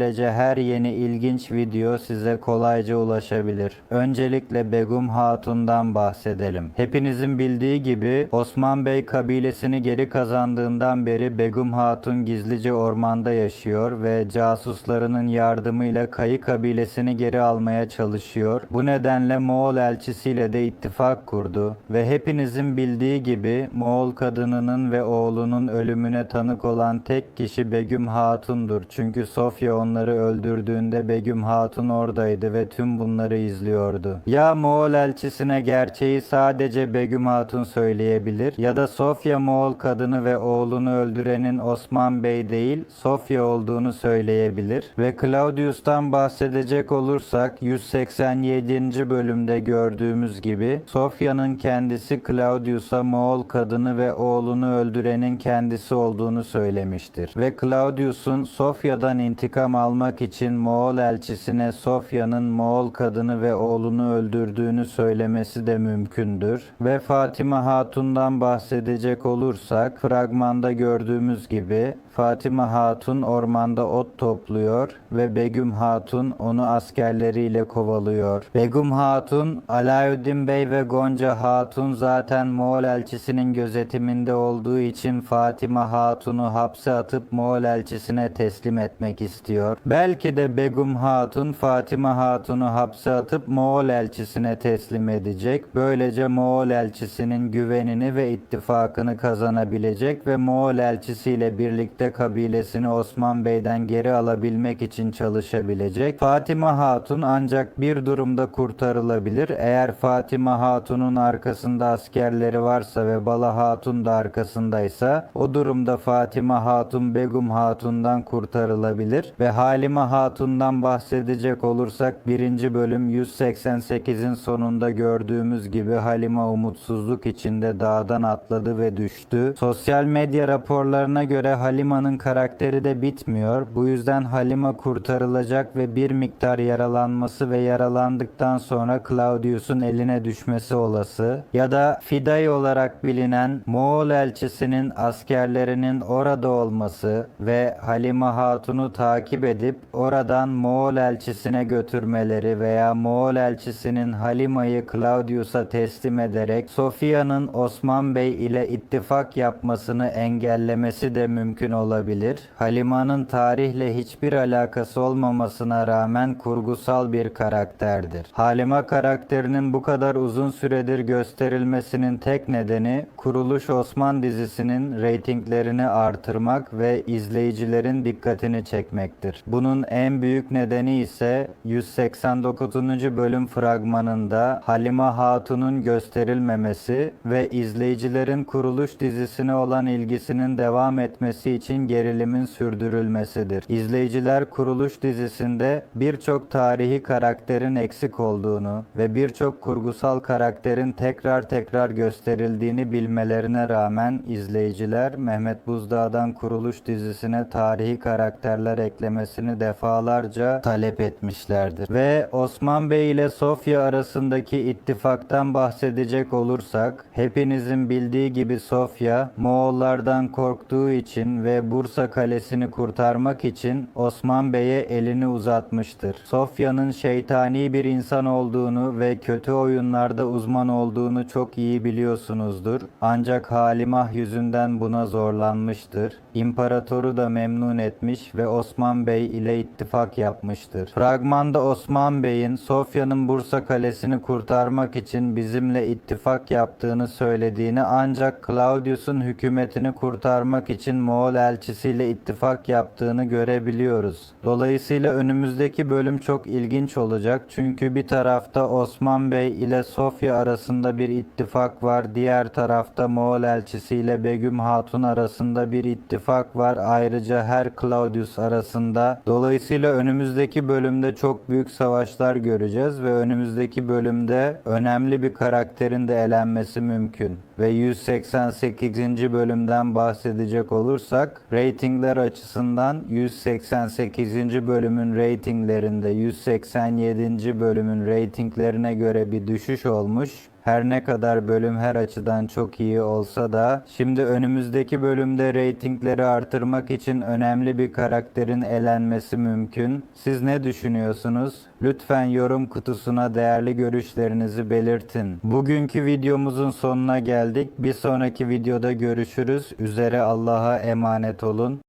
Böylece her yeni ilginç video size kolayca ulaşabilir. Öncelikle Begum Hatun'dan bahsedelim. Hepinizin bildiği gibi Osman Bey kabilesini geri kazandığından beri Begum Hatun gizlice ormanda yaşıyor ve casuslarının yardımıyla Kayı kabilesini geri almaya çalışıyor. Bu nedenle Moğol elçisiyle de ittifak kurdu ve hepinizin bildiği gibi Moğol kadınının ve oğlunun ölümüne tanık olan tek kişi Begüm Hatun'dur. Çünkü Sofya onları öldürdüğünde Begüm Hatun oradaydı ve tüm bunları izliyordu. Ya Moğol elçisine gerçeği sadece Begüm Hatun söyleyebilir ya da Sofya Moğol kadını ve oğlunu öldürenin Osman Bey değil Sofya olduğunu söyleyebilir. Ve Claudius'tan bahsedecek olursak 187. bölümde gördüğümüz gibi Sofya'nın kendisi Claudius'a Moğol kadını ve oğlunu öldürenin kendisi olduğunu söylemiştir. Ve Claudius'un Sofya'dan intikam almak için Moğol elçisine Sofya'nın Moğol kadını ve oğlunu öldürdüğünü söylemesi de mümkündür. Ve Fatima Hatun'dan bahsedecek olursak fragmanda gördüğümüz gibi Fatima Hatun ormanda ot topluyor ve Begüm Hatun onu askerleriyle kovalıyor. Begüm Hatun, Alaüddin Bey ve Gonca Hatun zaten Moğol elçisinin gözetiminde olduğu için Fatima Hatun'u hapse atıp Moğol elçisine teslim etmek istiyor. Belki de Begüm Hatun Fatima Hatun'u hapse atıp Moğol elçisine teslim edecek. Böylece Moğol elçisinin güvenini ve ittifakını kazanabilecek ve Moğol elçisiyle birlikte kabilesini Osman Bey'den geri alabilmek için çalışabilecek. Fatima Hatun ancak bir durumda kurtarılabilir. Eğer Fatima Hatun'un arkasında askerleri varsa ve Bala Hatun da arkasındaysa o durumda Fatima Hatun Begum Hatun'dan kurtarılabilir ve Halime Hatun'dan bahsedecek olursak birinci bölüm 188'in sonunda gördüğümüz gibi Halime umutsuzluk içinde dağdan atladı ve düştü. Sosyal medya raporlarına göre Halima'nın karakteri de bitmiyor. Bu yüzden Halima kurtarılacak ve bir miktar yaralanması ve yaralandıktan sonra Claudius'un eline düşmesi olası. Ya da Fiday olarak bilinen Moğol elçisinin askerlerinin orada olması ve Halima Hatun'u takip edip oradan Moğol elçisine götürmeleri veya Moğol elçisinin Halima'yı Claudius'a teslim ederek Sofya'nın Osman Bey ile ittifak yapmasını engellemesi de mümkün olabilir. Halima'nın tarihle hiçbir alakası olmamasına rağmen kurgusal bir karakterdir. Halima karakterinin bu kadar uzun süredir gösterilmesinin tek nedeni Kuruluş Osman dizisinin reytinglerini artırmak ve izleyicilerin dikkatini çekmektir. Bunun en büyük nedeni ise 189. bölüm fragmanında Halima Hatun'un gösterilmemesi ve izleyicilerin Kuruluş dizisine olan ilgisinin devam etmesi için gerilimin sürdürülmesidir. İzleyiciler Kuruluş dizisinde birçok tarihi karakterin eksik olduğunu ve birçok kurgusal karakterin tekrar tekrar gösterildiğini bilmelerine rağmen izleyiciler Mehmet Buzdağ'dan Kuruluş dizisine tarihi karakterler eklemesini defalarca talep etmişlerdir. Ve Osman Bey ile Sofya arasındaki ittifaktan bahsedecek olursak hepinizin bildiği gibi Sofya Moğollardan korktuğu için Bursa Kalesi'ni kurtarmak için Osman Bey'e elini uzatmıştır. Sofya'nın şeytani bir insan olduğunu ve kötü oyunlarda uzman olduğunu çok iyi biliyorsunuzdur. Ancak Halimah yüzünden buna zorlanmıştır. İmparatoru da memnun etmiş ve Osman Bey ile ittifak yapmıştır. Fragmanda Osman Bey'in Sofya'nın Bursa Kalesi'ni kurtarmak için bizimle ittifak yaptığını söylediğini ancak Claudius'un hükümetini kurtarmak için Moğol elçisiyle ittifak yaptığını görebiliyoruz. Dolayısıyla önümüzdeki bölüm çok ilginç olacak çünkü bir tarafta Osman Bey ile Sofya arasında bir ittifak var. Diğer tarafta Moğol elçisiyle Begüm Hatun arasında bir ittifak var. Ayrıca her Claudius arasında. Dolayısıyla önümüzdeki bölümde çok büyük savaşlar göreceğiz ve önümüzdeki bölümde önemli bir karakterin de elenmesi mümkün. Ve 188. bölümden bahsedecek olursak reytingler açısından 188. bölümün reytinglerinde 187. bölümün reytinglerine göre bir düşüş olmuş. Her ne kadar bölüm her açıdan çok iyi olsa da şimdi önümüzdeki bölümde reytingleri artırmak için önemli bir karakterin elenmesi mümkün. Siz ne düşünüyorsunuz? Lütfen yorum kutusuna değerli görüşlerinizi belirtin. Bugünkü videomuzun sonuna geldik. Bir sonraki videoda görüşürüz. Üzere Allah'a emanet olun.